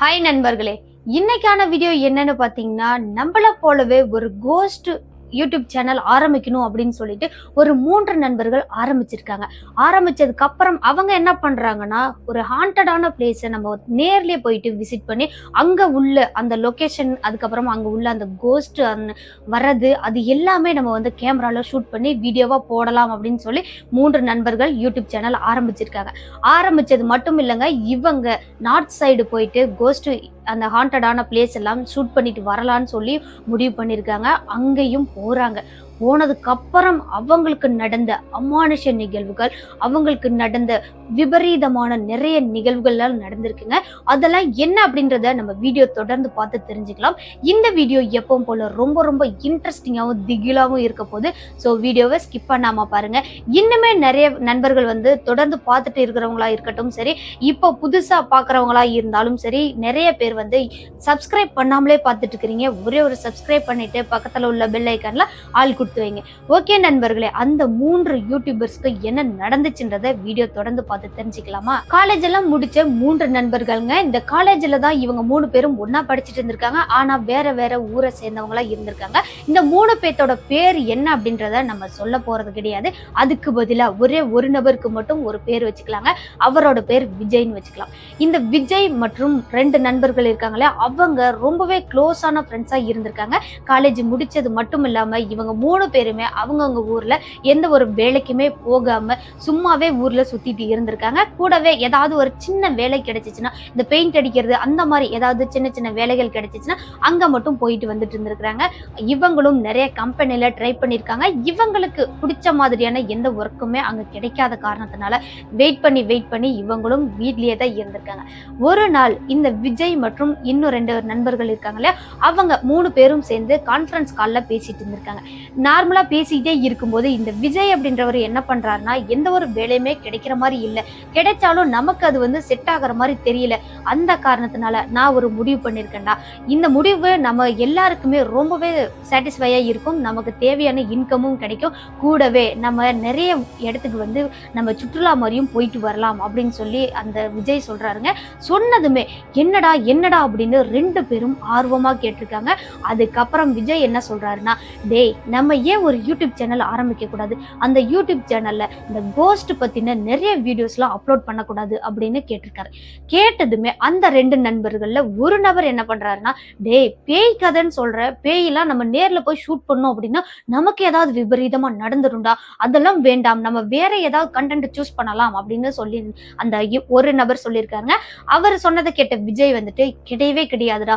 Hi நண்பர்களே இன்னைக்கான video என்னன்னு பார்த்தீங்கன்னா நம்மளை போலவே ஒரு கோஸ்ட் யூடியூப் சேனல் ஆரம்பிக்கணும் அப்படின்னு சொல்லிட்டு ஒரு மூன்று நண்பர்கள் ஆரம்பிச்சிருக்காங்க. ஆரம்பிச்சதுக்கு அப்புறம் அவங்க என்ன பண்றாங்கன்னா ஒரு ஹாண்டடான பிளேஸை நம்ம நேர்லயே போயிட்டு விசிட் பண்ணி அங்க உள்ள அந்த லொகேஷன் அதுக்கப்புறம் அங்க உள்ள அந்த கோஸ்ட் வர்றது அது எல்லாமே நம்ம வந்து கேமரால ஷூட் பண்ணி வீடியோவா போடலாம் அப்படின்னு சொல்லி மூன்று நண்பர்கள் யூடியூப் சேனல் ஆரம்பிச்சிருக்காங்க. ஆரம்பிச்சது மட்டும் இல்லைங்க இவங்க நார்த் சைடு போயிட்டு கோஸ்ட் அந்த ஹாண்டடான பிளேஸ் எல்லாம் ஷூட் பண்ணிட்டு வரலான்னு சொல்லி முடிவு பண்ணியிருக்காங்க. அங்கேயும் போகிறாங்க போனதுக்கு அப்புறம் அவங்களுக்கு நடந்த அமானுஷ நிகழ்வுகள் அவங்களுக்கு நடந்த விபரீதமான நிறைய நிகழ்வுகள்லாம் நடந்திருக்குங்க. அதெல்லாம் என்ன அப்படின்றத நம்ம வீடியோ தொடர்ந்து பார்த்து தெரிஞ்சுக்கலாம். இந்த வீடியோ எப்பவும் போல ரொம்ப ரொம்ப இன்ட்ரெஸ்டிங்காகவும் திகிலாகவும் இருக்க போது ஸோ வீடியோவை ஸ்கிப் பண்ணாம பாருங்க. இன்னுமே நிறைய நண்பர்கள் வந்து தொடர்ந்து பார்த்துட்டு இருக்கிறவங்களா இருக்கட்டும் சரி இப்போ புதுசா பார்க்குறவங்களா இருந்தாலும் சரி நிறைய பேர் வந்து சப்ஸ்கிரைப் பண்ணாமலே பார்த்துட்டு இருக்கிறீங்க. ஒரே ஒரு சப்ஸ்கிரைப் பண்ணிட்டு பக்கத்தில் உள்ள பெல் ஐக்கன்ல ஆள் கொடுத்து வைங்க. ஓகே நண்பர்களே அந்த மூன்று யூடியூபர்ஸ்க்கு என்ன நடந்துச்சுன்றத வீடியோ தொடர்ந்து பார்த்து தெரிஞ்சுக்கலாமா? காலேஜ் எல்லாம் முடிச்ச மூன்று நண்பர்கள்ங்க இந்த காலேஜ்ல தான் இவங்க மூணு பேரும் ஒன்னா படிச்சுட்டு இருந்திருக்காங்க. ஆனா வேற வேற ஊரை சேர்ந்தவங்களா இருந்திருக்காங்க. இந்த மூணு பேர்த்தோட பேர் என்ன அப்படின்றத நம்ம சொல்ல போறது கிடையாது. அதுக்கு பதிலாக ஒரே ஒரு நபருக்கு மட்டும் ஒரு பேர் வச்சுக்கலாங்க. அவரோட பேர் விஜய்னு வச்சுக்கலாம். இந்த விஜய் மற்றும் ரெண்டு நண்பர்கள் இருக்காங்களே அவங்க ரொம்பவே க்ளோஸான ஃப்ரெண்ட்ஸாக இருந்திருக்காங்க. காலேஜ் முடிச்சது மட்டும் இல்லாமல் இவங்க மூணு மூணு பேருமே அவங்கவுங்க ஊரில் எந்த ஒரு வேலைக்குமே போகாமல் சும்மாவே ஊரில் சுற்றிட்டு இருந்திருக்காங்க. கூடவே ஏதாவது ஒரு சின்ன வேலை கிடைச்சிச்சுன்னா இந்த பெயிண்ட் அடிக்கிறது அந்த மாதிரி ஏதாவது சின்ன சின்ன வேலைகள் கிடைச்சிச்சுன்னா அங்கே மட்டும் போயிட்டு வந்துட்டு இருந்திருக்கிறாங்க. இவங்களும் நிறைய கம்பெனியில் ட்ரை பண்ணியிருக்காங்க இவங்களுக்கு பிடிச்ச மாதிரியான எந்த ஒர்க்குமே அங்கே கிடைக்காத காரணத்தினால வெயிட் பண்ணி வெயிட் பண்ணி இவங்களும் வீட்லேயே தான் இருந்திருக்காங்க. ஒரு நாள் இந்த விஜய் மற்றும் இன்னும் ரெண்டு நண்பர்கள் இருக்காங்க இல்லையா? அவங்க மூணு பேரும் சேர்ந்து கான்ஃபரன்ஸ் காலில் பேசிட்டு இருந்திருக்காங்க. நார்மலாக பேசிக்கிட்டே இருக்கும்போது இந்த விஜய் அப்படின்றவர் என்ன பண்ணுறாருன்னா எந்த ஒரு வேலையுமே கிடைக்கிற மாதிரி இல்லை. கிடைச்சாலும் நமக்கு அது வந்து செட் ஆகிற மாதிரி தெரியல. அந்த காரணத்தினால நான் ஒரு முடிவு பண்ணியிருக்கேன்டா இந்த முடிவு நம்ம எல்லாருக்குமே ரொம்பவே சாட்டிஸ்ஃபையாக இருக்கும். நமக்கு தேவையான இன்கமும் கிடைக்கும். கூடவே நம்ம நிறைய இடத்துக்கு வந்து நம்ம சுற்றுலா மாதிரியும் போயிட்டு வரலாம் அப்படின்னு சொல்லி அந்த விஜய் சொல்கிறாருங்க சொன்னதுமே என்னடா என்னடா அப்படின்னு ரெண்டு பேரும் ஆர்வமாக கேட்டிருக்காங்க. அதுக்கப்புறம் விஜய் என்ன சொல்கிறாருன்னா டேய் நம்ம நம்ம ஏன் ஒரு யூடியூப் சேனல் ஆரம்பிக்க கூடாது? அந்த யூடியூப் சேனல்ல இந்த கோஸ்ட் பத்தின நிறைய வீடியோஸ்லாம் அப்லோட் பண்ணக்கூடாது அப்படின்னு கேட்டிருக்காரு. கேட்டதுமே அந்த ரெண்டு நண்பர்கள்ல ஒரு நபர் என்ன பண்றாருன்னா டேய் பேய் கதைன்னு சொல்ற பேயெல்லாம் நம்ம நேர்ல போய் ஷூட் பண்ணோம் அப்படின்னா நமக்கு ஏதாவது விபரீதமா நடந்துரும்டா. அதெல்லாம் வேண்டாம். நம்ம வேற ஏதாவது கண்டென்ட் சூஸ் பண்ணலாம் அப்படின்னு சொல்லி அந்த ஒரு நபர் சொல்லியிருக்காங்க அவர் சொன்னதை கேட்ட விஜய் வந்துட்டு கிடையவே கிடையாதுடா.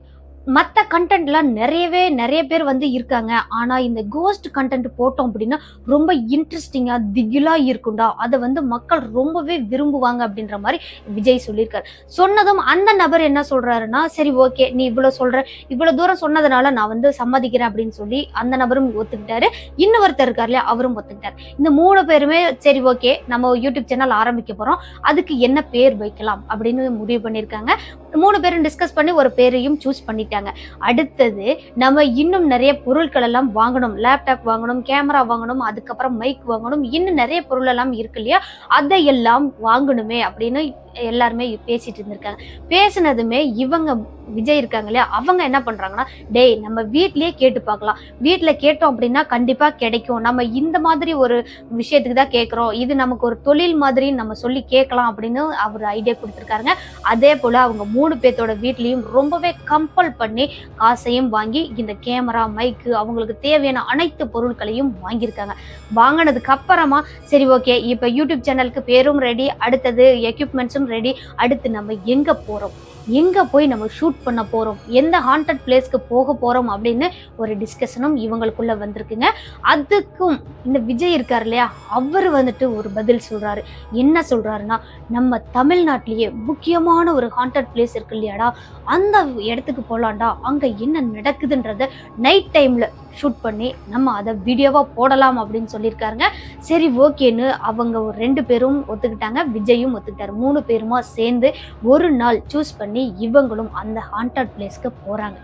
மற்ற கண்டென்ட்லாம் நிறையவே நிறைய பேர் வந்து இருக்காங்க. ஆனால் இந்த கோஸ்ட் கண்டென்ட் போட்டோம் அப்படின்னா ரொம்ப இன்ட்ரெஸ்டிங்காக திகிலாக இருக்கும்டா. அதை வந்து மக்கள் ரொம்பவே விரும்புவாங்க அப்படின்ற மாதிரி விஜய் சொல்லியிருக்காரு. சொன்னதும் அந்த நபர் என்ன சொல்கிறாருன்னா சரி ஓகே நீ இவ்வளோ சொல்கிற இவ்வளோ தூரம் சொன்னதுனால நான் வந்து சம்மதிக்கிறேன் அப்படின்னு சொல்லி அந்த நபரும் ஒத்துக்கிட்டாரு. இன்னொருத்தர் இருக்கார் இல்லையா அவரும் ஒத்துக்கிட்டாரு. இந்த மூணு பேருமே சரி ஓகே நம்ம யூடியூப் சேனல் ஆரம்பிக்க போகிறோம் அதுக்கு என்ன பேர் வைக்கலாம் அப்படின்னு முடிவு பண்ணியிருக்காங்க. மூணு பேரும் டிஸ்கஸ் பண்ணி ஒரு பேரையும் சூஸ் பண்ணிட்டாங்க. அடுத்தது நம்ம இன்னும் நிறைய பொருட்கள் எல்லாம் வாங்கணும். லேப்டாப் வாங்கணும் கேமரா வாங்கணும் அதுக்கப்புறம் மைக் வாங்கணும். இன்னும் நிறைய பொருள் எல்லாம் இருக்கு இல்லையா? அதையெல்லாம் வாங்கணுமே அப்படின்னு எல்லாருமே பேசிட்டு இருந்திருக்காங்க. பேசினதுமே இவங்க விஜய் இருக்காங்க இல்லையா? அவங்க என்ன பண்றாங்கன்னா டேய் நம்ம வீட்லயே கேட்டு பார்க்கலாம். வீட்டுல கேட்டோம் அப்படின்னா கண்டிப்பா கிடைக்கும். நம்ம இந்த மாதிரி ஒரு விஷயத்துக்கு தான் கேட்குறோம். இது நமக்கு ஒரு தொழில் மாதிரி நம்ம சொல்லி கேட்கலாம் அப்படின்னு அவர் ஐடியா கொடுத்துருக்காருங்க. அதே போல அவங்க மூணு பேர்த்தோட வீட்லயும் ரொம்பவே கம்பல் பண்ணி காசையும் வாங்கி இந்த கேமரா மைக்கு அவங்களுக்கு தேவையான அனைத்து பொருட்களையும் வாங்கியிருக்காங்க. வாங்கினதுக்கு அப்புறமா சரி ஓகே இப்போ யூடியூப் சேனலுக்கு பேரும் ரெடி அடுத்தது எக்யூப்மெண்ட்ஸும் ரெடி அடுத்து நம்ம எங்க போறோம்? எங்க போய் நம்ம ஷூட் பண்ண போறோம்? எந்த ஹாண்டட் பிளேஸ்க்கு போக போறோம் அப்படின்னு ஒரு டிஸ்கஷனும் இவங்களுக்குள்ள வந்திருக்குங்க. அதுக்கும் இந்த விஜய் இருக்கார் இல்லையா? அவர் வந்துட்டு ஒரு பதில் சொல்றாரு. என்ன சொல்றாருன்னா நம்ம தமிழ்நாட்டிலேயே முக்கியமான ஒரு ஹாண்டட் பிளேஸ் இருக்கு இல்லையாடா? அந்த இடத்துக்கு போகலாண்டா அங்க என்ன நடக்குதுன்றத நைட் டைம்ல ஷூட் பண்ணி நம்ம அதை வீடியோவாக போடலாம் அப்படின்னு சொல்லியிருக்காருங்க. சரி ஓகேன்னு அவங்க ஒரு ரெண்டு பேரும் ஒத்துக்கிட்டாங்க. விஜயும் ஒத்துக்கிட்டாரு. மூணு பேருமா சேர்ந்து ஒரு நாள் சூஸ் பண்ணி இவங்களும் அந்த ஹாண்டட் பிளேஸ்க்கு போகிறாங்க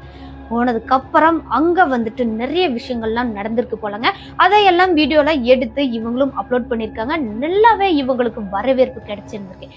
போனதுக்கு அப்புறம் அங்க வந்துட்டு நிறைய விஷயங்கள்லாம் நடந்திருக்கு போலங்க. அதையெல்லாம் வீடியோல எடுத்து இவங்களும் அப்லோட் பண்ணியிருக்காங்க. நல்லாவே இவங்களுக்கு வரவேற்பு கிடைச்சிருந்திருக்கு.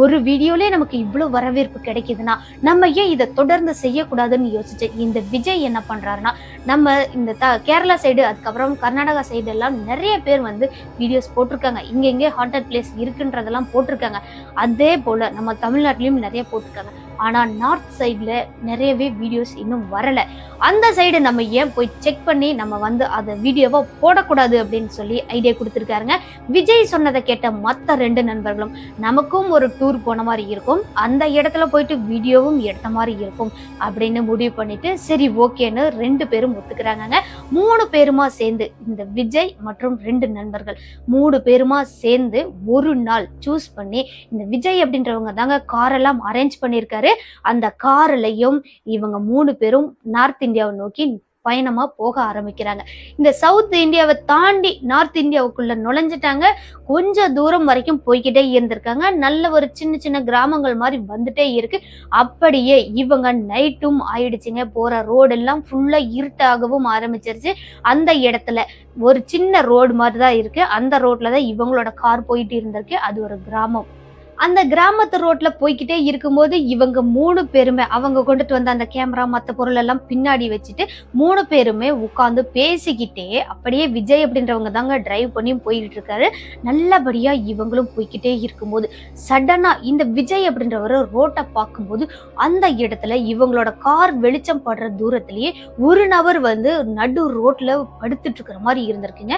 ஒரு வீடியோலயே நமக்கு இவ்வளவு வரவேற்பு கிடைக்குதுன்னா நம்ம ஏன் இதை தொடர்ந்து செய்யக்கூடாதுன்னு யோசிச்சு இந்த விஜய் என்ன பண்றாருன்னா நம்ம இந்த த கேரளா சைடு அதுக்கப்புறம் கர்நாடகா சைடு எல்லாம் நிறைய பேர் வந்து வீடியோஸ் போட்டிருக்காங்க. இங்க இங்கே ஹாண்டட் பிளேஸ் இருக்குன்றதெல்லாம் போட்டிருக்காங்க. அதே போல நம்ம தமிழ்நாட்டிலயும் நிறைய போட்டிருக்காங்க. ஆனால் நார்த் சைடில் நிறையவே வீடியோஸ் இன்னும் வரலை. அந்த சைடு நம்ம ஏன் போய் செக் பண்ணி நம்ம வந்து அதை வீடியோவை போடக்கூடாது அப்படின்னு சொல்லி ஐடியா கொடுத்துருக்காருங்க. விஜய் சொன்னதை கேட்ட மற்ற ரெண்டு நண்பர்களும் நமக்கும் ஒரு டூர் போன மாதிரி இருக்கும். அந்த இடத்துல போயிட்டு வீடியோவும் எடுத்த மாதிரி இருக்கும். அப்படின்னு முடிவு பண்ணிட்டு சரி ஓகேன்னு ரெண்டு பேரும் ஒத்துக்கிறாங்கங்க. மூணு பேருமா சேர்ந்து இந்த விஜய் மற்றும் ரெண்டு நண்பர்கள் மூணு பேருமா சேர்ந்து ஒரு நாள் சூஸ் பண்ணி இந்த விஜய் அப்படின்றவங்க தாங்க காரெல்லாம் அரேஞ்ச் பண்ணியிருக்காரு. அந்த கார்லையும் இவங்க மூணு பேரும் நார்த் இந்தியாவை நோக்கி பயணமா போக ஆரம்பிக்கிறாங்க. இந்த சவுத் இந்தியாவை தாண்டி நார்த் இந்தியாவுக்குள்ள நுழைஞ்சிட்டாங்க. கொஞ்சம் தூரம் வரைக்கும் போய்கிட்டே இருந்திருக்காங்க. நல்ல ஒரு சின்ன சின்ன கிராமங்கள் மாதிரி வந்துட்டே இருக்கு. அப்படியே இவங்க நைட்டும் ஆயிடுச்சுங்க. போற ரோடு எல்லாம் ஃபுல்லா இருட்டாகவும் ஆரம்பிச்சிருச்சு. அந்த இடத்துல ஒரு சின்ன ரோடு மாதிரி தான் இருக்கு. அந்த ரோட்ல தான் இவங்களோட கார் போயிட்டு இருந்திருக்கு. அது ஒரு கிராமம். அந்த கிராமத்து ரோட்ல போய்கிட்டே இருக்கும்போது இவங்க மூணு பேருமே அவங்க கொண்டுட்டு வந்த அந்த கேமரா மற்ற பொருள் எல்லாம் பின்னாடி வச்சுட்டு மூணு பேருமே உட்காந்து பேசிக்கிட்டே அப்படியே விஜய் அப்படின்றவங்க தாங்க டிரைவ் பண்ணி போய்கிட்டு இருக்காரு. நல்லபடியா இவங்களும் போய்கிட்டே இருக்கும்போது சடனா இந்த விஜய் அப்படின்றவர் ரோட்டை பார்க்கும்போது அந்த இடத்துல இவங்களோட கார் வெளிச்சம் படுற தூரத்திலேயே ஒரு நபர் வந்து நடு ரோட்ல படுத்துட்டு இருக்கிற மாதிரி இருந்திருக்குங்க.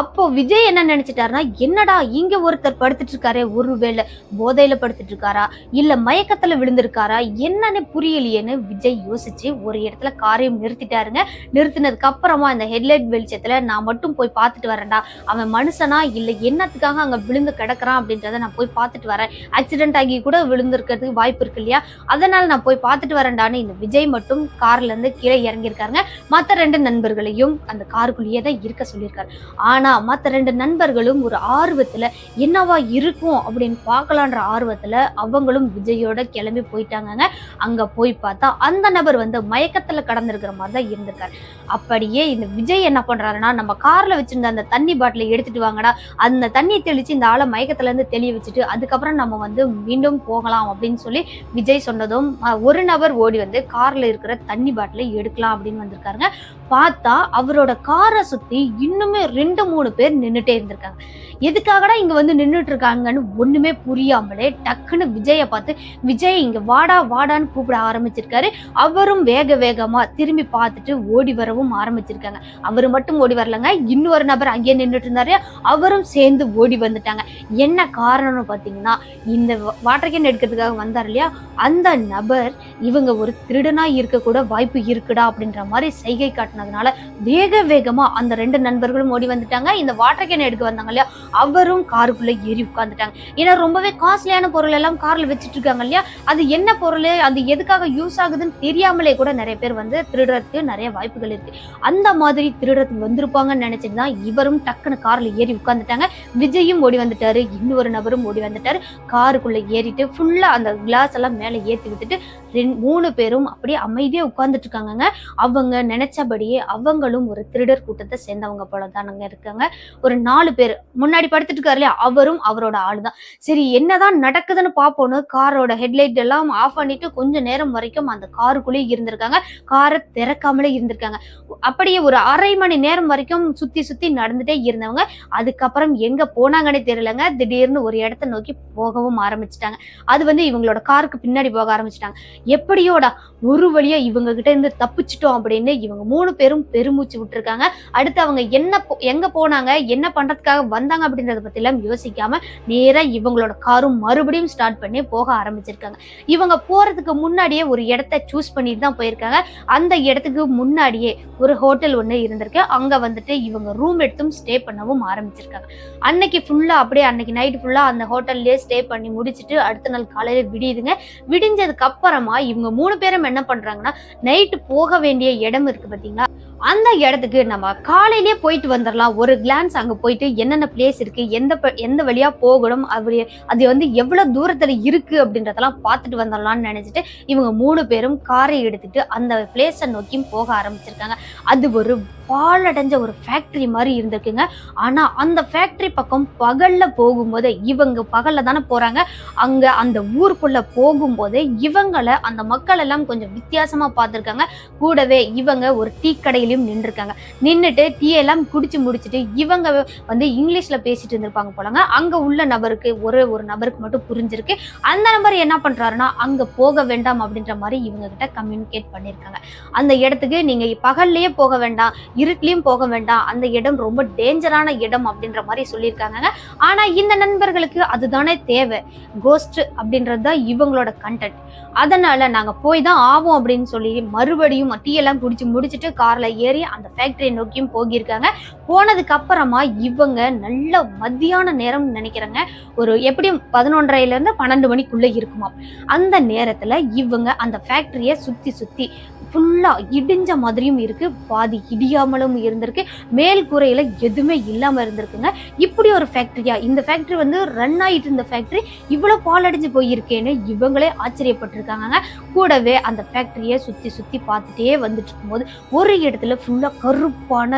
அப்போ விஜய் என்ன நினைச்சிட்டாருன்னா என்னடா இங்க ஒருத்தர் படுத்துட்டு இருக்காரே ஒருவேளை போதையில படுத்துட்டு இருக்காரா இல்ல மயக்கத்துல விழுந்திருக்காரா என்னன்னு புரியலையேன்னு விஜய் யோசிச்சு ஒரு இடத்துல காரையும் நிறுத்திட்டாருங்க. நிறுத்தினதுக்கு அப்புறமா இந்த ஹெட்லைட் வெளிச்சத்துல நான் மட்டும் போய் பார்த்துட்டு வரேன்டா. அவன் மனுஷனா? இல்ல என்னத்துக்காக அங்க விழுந்து கிடக்குறான்? அப்படின்றத நான் போய் பார்த்துட்டு வரேன். ஆக்சிடென்ட் ஆகி கூட விழுந்திருக்கிறதுக்கு வாய்ப்பு இருக்கு இல்லையா? அதனால நான் போய் பார்த்துட்டு வரேன்டான்னு இந்த விஜய் மட்டும் கார்ல இருந்து கீழே இறங்கியிருக்காருங்க. மற்ற ரெண்டு நண்பர்களையும் அந்த காருக்குள்ளேயே தான் இருக்க சொல்லியிருக்காரு. ஆனா மற்ற ரெண்டு நண்பர்களும் ஒரு ஆர்வத்துல என்னவா இருக்கும் அப்படின்னு பார்க்கலான்ற ஆர்வத்துல அவங்களும் விஜயோட கிளம்பி போயிட்டாங்கங்க. அங்க போய் பார்த்தா அந்த நபர் வந்து மயக்கத்துல கடந்திருக்கிற மாதிரி தான் இருந்திருக்காரு. அப்படியே இந்த விஜய் என்ன பண்றாருன்னா நம்ம கார்ல வச்சிருந்த அந்த தண்ணி பாட்டிலை எடுத்துட்டு வாங்கடா. அந்த தண்ணி தெளிச்சு இந்த ஆளை மயக்கத்துல இருந்து தெளிய வச்சுட்டு அதுக்கப்புறம் நம்ம வந்து மீண்டும் போகலாம் அப்படின்னு சொல்லி விஜய் சொன்னதும் ஒரு நபர் ஓடி வந்து கார்ல இருக்கிற தண்ணி பாட்டிலை எடுக்கலாம் அப்படின்னு வந்திருக்காருங்க. பார்த்தா அவரோட காரை சுத்தி இன்னுமே ரெண்டு மூணு பேர் நின்னுட்டே இருந்திருக்காங்க. எதுக்காகடா இங்க வந்து நின்னுட்டு இருக்காங்கன்னு ஒன்றுமே புரியாமலே டக்குன்னு விஜயை பார்த்து விஜய் இங்க வாடா வாடான்னு கூப்பிட ஆரம்பிச்சிருக்காரு. அவரும் வேக வேகமா திரும்பி பார்த்துட்டு ஓடி வரவும் ஆரம்பிச்சிருக்காங்க. அவர் மட்டும் ஓடி வரலங்க. இன்னொரு நபர் அங்கேயே நின்றுட்டு இருந்தாரு அவரும் சேர்ந்து ஓடி வந்துட்டாங்க. என்ன காரணம்னு பார்த்தீங்கன்னா இந்த வாட்டர் கேன் எடுக்கிறதுக்காக வந்தார் இல்லையா? அந்த நபர் இவங்க ஒரு திருடனா இருக்கக்கூட வாய்ப்பு இருக்குடா அப்படின்ற மாதிரி செய்கை காட்டினதுனால வேக வேகமாக அந்த ரெண்டு நண்பர்களும் ஓடி வந்துட்டாங்க. இந்த வாட்டர் கேன் எடுக்க வந்தாங்க இல்லையா? அவரும் காருக்குள்ளே ஏறி உட்காந்துட்டாங்க ஏன்னா ரொம்பவே காஸ்ட்லியான பொருள் எல்லாம் கார்ல வச்சுட்டு இருக்காங்க இல்லையா? அது என்ன பொருள்? அது எதுக்காக யூஸ் ஆகுதுன்னு தெரியாமலே கூட நிறைய பேர் வந்து திருடுறதுக்கு நிறைய வாய்ப்புகள் இருக்கு. அந்த மாதிரி திருடுறதுக்கு வந்திருப்பாங்கன்னு நினைச்சிட்டு தான் இவரும் டக்குன்னு காரில் ஏறி உட்காந்துட்டாங்க விஜயும் ஓடி வந்துட்டாரு. இன்னொரு நபரும் ஓடி வந்துட்டாரு. காருக்குள்ள ஏறிட்டு ஃபுல்லா அந்த கிளாஸ் எல்லாம் மேலே ஏற்றி விட்டுட்டு ரெண்டு மூணு பேரும் அப்படியே அமைதியாக உட்காந்துட்டு இருக்காங்கங்க அவங்க நினைச்சபடியே அவங்களும் ஒரு திருடர் கூட்டத்தை சேர்ந்தவங்க போல தானங்க இருக்காங்க. ஒரு நாலு பேர். முன்னாடி படுத்துட்டு இருக்காரு இல்லையா? அவரும் அவரோட ஆளுதான். சரி என்னதான் நடக்குதுன்னு பார்ப்போன்னு காரோட ஹெட்லைட் எல்லாம் ஆஃப் பண்ணிட்டு கொஞ்ச நேரம் வரைக்கும் அந்த காருக்குள்ளேயே இருந்திருக்காங்க. காரை திறக்காமலே இருந்திருக்காங்க. அப்படியே ஒரு அரை மணி நேரம் வரைக்கும் சுத்தி சுத்தி நடந்துட்டே இருந்தவங்க. அதுக்கப்புறம் எங்க போனாங்கன்னே தெரியலங்க. திடீர்னு ஒரு இடத்த நோக்கி போகவும் ஆரம்பிச்சிட்டாங்க. அது வந்து இவங்களோட காருக்கு பின்னாடி போக ஆரம்பிச்சிட்டாங்க. எப்படியோடா ஒரு வழியா இவங்க கிட்ட இருந்து தப்பிச்சிட்டோம் அப்படின்னு இவங்க மூணு பேரும் பெருமூச்சு விட்டுருக்காங்க. அடுத்து அவங்க என்ன எங்க போனாங்க என்ன பண்றதுக்காக வந்தாங்க அப்படின்றத பத்தி எல்லாம் யோசிக்காம நேரா இவங்களோட காரும் மறுபடியும் ஸ்டார்ட் பண்ணி போக ஆரம்பிச்சிருக்காங்க. இவங்க போறதுக்கு முன்னாடியே ஒரு இடத்த சூஸ் பண்ணிட்டு தான் போயிருக்காங்க. அந்த இடத்துக்கு முன்னாடியே ஒரு ஹோட்டல் ஒன்று இருந்திருக்கு. அங்க வந்துட்டு இவங்க ரூம் எடுத்தும் ஸ்டே பண்ணவும் ஆரம்பிச்சிருக்காங்க. அன்னைக்கு ஃபுல்லா அப்படியே அன்னைக்கு நைட் ஃபுல்லா அந்த ஹோட்டல்லே ஸ்டே பண்ணி முடிச்சுட்டு அடுத்த நாள் காலையில விடியுதுங்க. விடிஞ்சதுக்கு அப்புறமா இவங்க மூணு பேரும் என்ன பண்றாங்கன்னா நைட்டு போக வேண்டிய இடம் இருக்கு பாத்தீங்களா? அந்த இடத்துக்கு நம்ம காலையிலேயே போயிட்டு வந்துடலாம் ஒரு கிளான்ஸ் அங்கே போயிட்டு என்னென்ன பிளேஸ் இருக்கு எந்த ப- எந்த வழியா போகணும் அப்படி அது வந்து எவ்வளவு தூரத்துல இருக்கு அப்படின்றதெல்லாம் பார்த்துட்டு வந்துடலாம்னு நினைச்சிட்டு இவங்க மூணு பேரும் காரை எடுத்துட்டு அந்த பிளேஸை நோக்கியும் போக ஆரம்பிச்சிருக்காங்க. அது ஒரு பாழடைஞ்ச ஒரு ஃபேக்ட்ரி மாதிரி இருந்திருக்குங்க. ஆனால் அந்த ஃபேக்ட்ரி பக்கம் பகலில் போகும்போது இவங்க பகலில் தானே போகிறாங்க அங்கே அந்த ஊருக்குள்ளே போகும்போது இவங்களை அந்த மக்கள் எல்லாம் கொஞ்சம் வித்தியாசமாக பார்த்துருக்காங்க. கூடவே இவங்க ஒரு டீ கடையிலயும் நின்றுருக்காங்க. நின்னுட்டு டீ எல்லாம் குடிச்சு முடிச்சிட்டு இவங்க வந்து இங்கிலீஷ்ல பேசிட்டு இருந்திருப்பாங்க போலங்க. அங்க உள்ள நபருக்கு ஒரு ஒரு நபருக்கு மட்டும் புரிஞ்சிருக்கு. அந்த நபர் என்ன பண்றாருன்னா அங்க போக வேண்டாம் அப்படின்ற மாதிரி இவங்க கிட்ட கம்யூனிகேட் பண்ணிருக்காங்க. அந்த இடத்துக்கு நீங்க பகல்லையே போக வேண்டாம் இருட்லயும் போக வேண்டாம் அந்த இடம் ரொம்ப டேஞ்சரான இடம் அப்படின்ற மாதிரி சொல்லியிருக்காங்க ஆனா இந்த நண்பர்களுக்கு அதுதானே தேவை. கோஸ்ட் அப்படின்றது தான் இவங்களோட கண்டென்ட் அதனால நாங்க போய் தான் ஆவோம் அப்படின்னு சொல்லி மறுபடியும் டீ எல்லாம் குடிச்சு முடிச்சுட்டு கார்ல ஏறி அந்த ஃபேக்டரியை நோக்கியும் போகியிருக்காங்க. போனதுக்கு அப்புறமா இவங்க நல்ல மதியான நேரம் நினைக்கிறேங்க. ஒரு எப்படியும் பதினொன்றரைல இருந்து பன்னெண்டு மணிக்குள்ள இருக்குமா அந்த நேரத்துல இவங்க அந்த ஃபேக்டரியை சுத்தி சுத்தி ஃபுல்லாக இடிஞ்ச மாதிரியும் இருக்கு. பாதி இடியாமலும் இருந்திருக்கு. மேல் கூரையில எதுவுமே இல்லாம இருந்திருக்குங்க. இப்படி ஒரு ஃபேக்டரியா இந்த ஃபேக்டரி வந்து ரன் ஆயிட்டு இருந்த ஃபேக்டரி இவ்வளவு பாலடைஞ்சு போயிருக்கேன்னு இவங்களே ஆச்சரியப்பட்டிருக்காங்க கூடவே அந்த ஃபேக்ட்ரியை சுத்தி சுத்தி பார்த்துட்டே வந்துட்டு இருக்கும்போது ஒரு இடத்துல ஃபுல்லாக கருப்பான